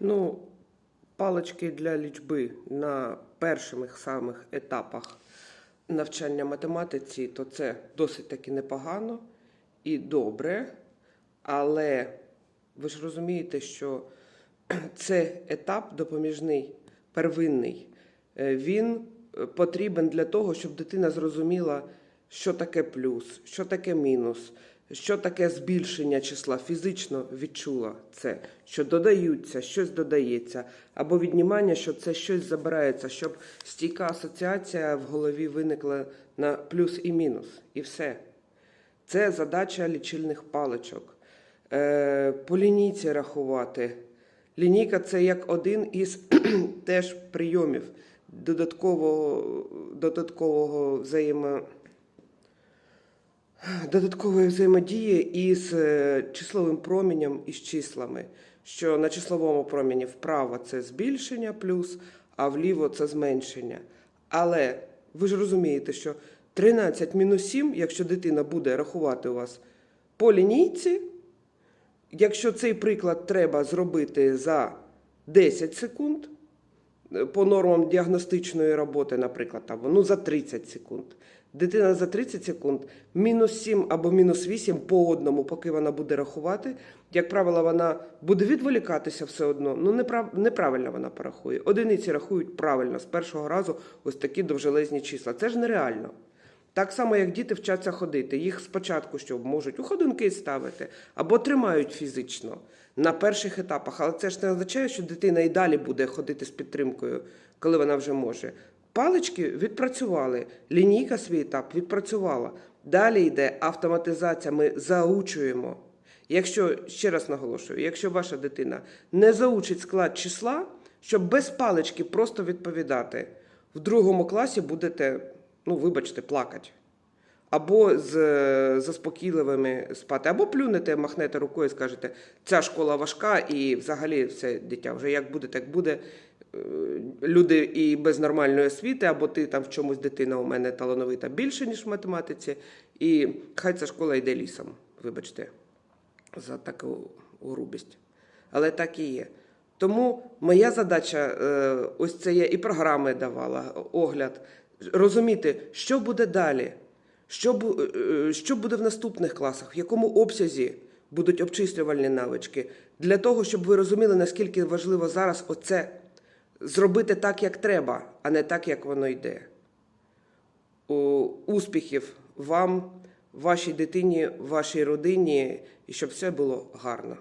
Ну, палички для лічби на перших самих етапах навчання математиці, то це досить таки непогано і добре. Але ви ж розумієте, що це етап допоміжний, первинний. Е, Він е, потрібен для того, щоб дитина зрозуміла, що таке плюс, що таке мінус, що таке збільшення числа, фізично відчула це, що додаються, щось додається, або віднімання, що це щось забирається, щоб стійка асоціація в голові виникла на плюс і мінус, і все. Це задача лічильних паличок. Е, по лінійці рахувати. Лінійка це як один із теж прийомів додаткового, додаткового взаємо, додаткової взаємодії із е, числовим промінням і з числами. Що на числовому проміні вправо це збільшення плюс, а вліво це зменшення. Але ви ж розумієте, що 13 мінус 7, якщо дитина буде рахувати у вас по лінійці, якщо цей приклад треба зробити за 10 секунд, по нормам діагностичної роботи, наприклад, там, ну, за 30 секунд. Дитина за 30 секунд, мінус 7 або мінус 8 по одному, поки вона буде рахувати. Як правило, вона буде відволікатися все одно. Ну, неправ... неправильно вона порахує. Одиниці рахують правильно з першого разу ось такі довжелезні числа. Це ж нереально. Так само, як діти вчаться ходити. Їх спочатку що можуть у ходунки ставити або тримають фізично на перших етапах. Але це ж не означає, що дитина і далі буде ходити з підтримкою, коли вона вже може. Палички відпрацювали, лінійка свій етап відпрацювала. Далі йде автоматизація. Ми заучуємо. Якщо ще раз наголошую, якщо ваша дитина не заучить склад числа, щоб без палички просто відповідати, в другому класі будете, ну вибачте, плакати. Або з е, заспокійливими спати, або плюнете, махнете рукою і скажете, ця школа важка, і взагалі все дитя вже як буде, так буде. Е, Люди і без нормальної освіти, або ти там в чомусь дитина у мене талановита більше, ніж в математиці, і хай ця школа йде лісом, вибачте, за таку грубість. Але так і є. Тому моя задача, е, ось це я і програми давала, огляд, розуміти, що буде далі, що, е, що буде в наступних класах, в якому обсязі будуть обчислювальні навички, для того, щоб ви розуміли, наскільки важливо зараз оце зробити так, як треба, а не так, як воно йде. Успіхів вам, вашій дитині, вашій родині, і щоб все було гарно.